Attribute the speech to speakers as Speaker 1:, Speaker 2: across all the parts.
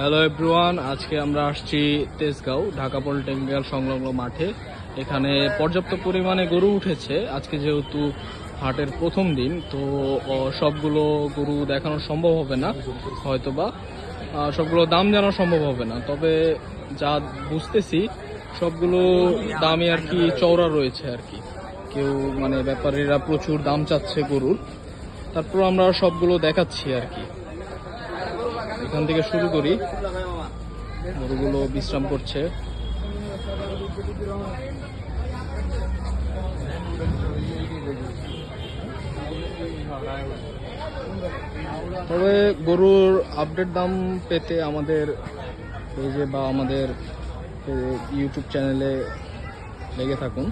Speaker 1: Hello everyone আজকে আমরা আসছি তেজগাঁও, ঢাকা পলিটেকনিক্যাল সংলগ্ন মাঠে। এখানে পর্যাপ্ত পরিমাণে গরু উঠেছে। আজকে যেহেতু হাটের প্রথম দিন, তো সবগুলো গরু দেখানো সম্ভব হবে না, হয়তোবা। সবগুলো দাম জানা সম্ভব হবে না। তবে যা বুঝতেছি, সবগুলো দামই আর কি চওড়া রয়েছে আর কি। কেউ মানে ব্যাপারীরা প্রচুর দাম চাচ্ছে গরুর। তারপর আমরা সবগুলো দেখাচ্ছি আর কি। এখান থেকে শুরু করি। গরুগুলো বিশ্রাম করছে। তবে গরুর আপডেট দাম পেতে আমাদের পেজে বা আমাদের ইউটিউব চ্যানেলে লেগে থাকুন।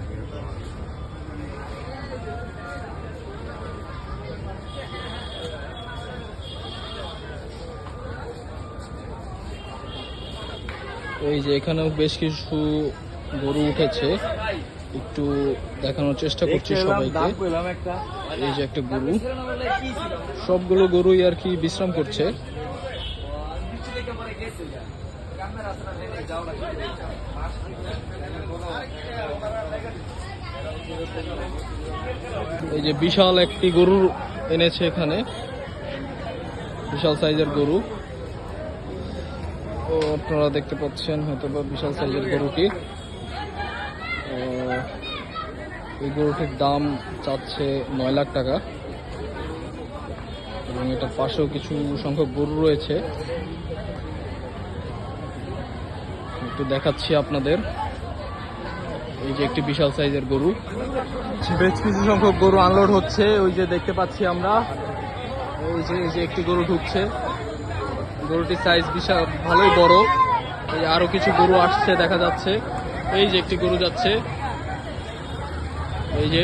Speaker 1: এই যে এখানেও বেশ কিছু গরু উঠেছে। একটু দেখানোর চেষ্টা করছি সবাইকে। এই যে একটা গরু। সবগুলো গরুই আর কি বিশ্রাম করছে। এই যে বিশাল একটি গরু এনেছে এখানে। বিশাল সাইজের গরু। আপনারা দেখতে পাচ্ছেন হয়তো বা বিশাল সাইজের গরুটি। এই গরুটির দাম চাচ্ছে নয় লাখ টাকা। এবং এটার পাশেও কিছু সংখ্যক গরু রয়েছে। একটু দেখাচ্ছি আপনাদের। এই যে একটি বিশাল সাইজের গরু। বেশ কিছু সংখ্যক গরু আনলোড হচ্ছে। ওই যে দেখতে পাচ্ছি আমরা। ওই যে, এই যে একটি গরু ঢুকছে। গরুটির সাইজ বিশাল, ভালোই বড়। এই আরও কিছু গরু আসছে, দেখা যাচ্ছে। এই যে একটি গরু যাচ্ছে। এই যে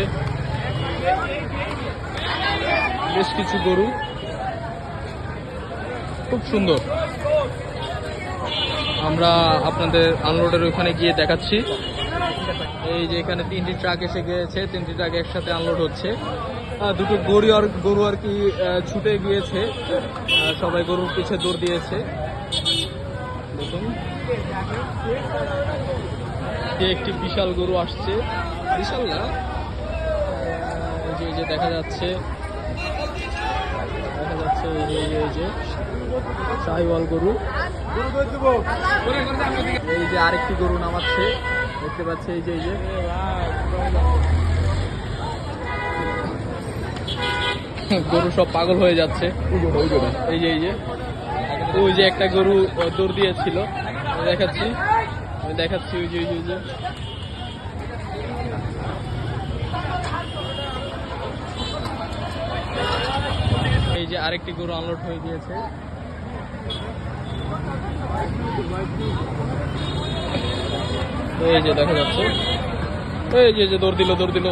Speaker 1: বেশ কিছু গরু। খুব সুন্দর। আমরা আপনাদের আনলোডের ওখানে গিয়ে দেখাচ্ছি। এই যে এখানে তিনটি ট্রাক এসে গিয়েছে, তিনটি ট্রাক একসাথে আনলোড হচ্ছে। দুটো গরু আর গরু আর কি ছুটে গিয়েছে। সবাই গরুর পিছে দৌড় দিয়েছে। একটি বিশাল গরু আসছে। বিশাল না? যে যে দেখা যাচ্ছে। দেখা যাচ্ছে এই যে এই যে শাহিওয়াল গরু। এই যে আরেকটি গরু নামাচ্ছে। দেখতে পাচ্ছি এই যে এই যে। গরু সব পাগল হয়ে যাচ্ছে। এই যে এই যে ওই যে একটা গরু দৌড় দিয়েছিল। দেখাচ্ছি। আমি দেখাচ্ছি ওই যে ওই যে এই যে আরেকটি গরু আনলোড হয়ে গিয়েছে। এই যে দেখা যাচ্ছে এই যে যে দৌড় দিল দৌড় দিল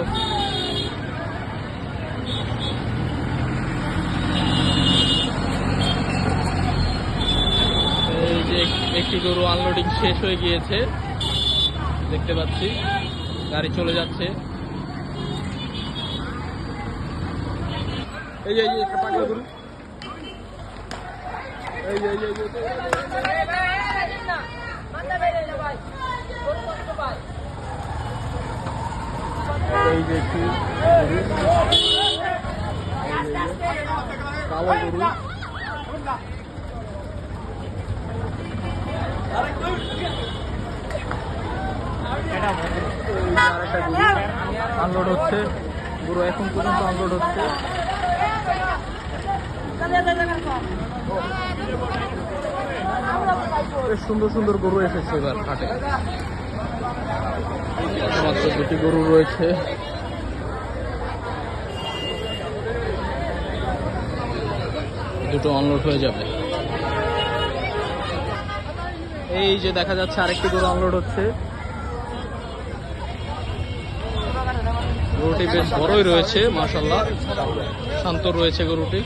Speaker 1: এই যে একটি গরু আনলোডিং শেষ হয়ে গিয়েছে দেখতে পাচ্ছি গাড়ি চলে যাচ্ছে এই যে গরু এই যে এই যে আনলোড হচ্ছে। গরু এখন পর্যন্ত আনলোড হচ্ছে। বেশ সুন্দর সুন্দর গরু এসেছে এবার হাটে। মাত্র দুটি গরু রয়েছে। দুটো অনলোড হয়ে যাবে। এই যে দেখা যাচ্ছে আরেকটি গরু আনলোড হচ্ছে। গরুটি বেশ বড়ই রয়েছে মাশাল্লাহ শান্ত রয়েছে গরুটি।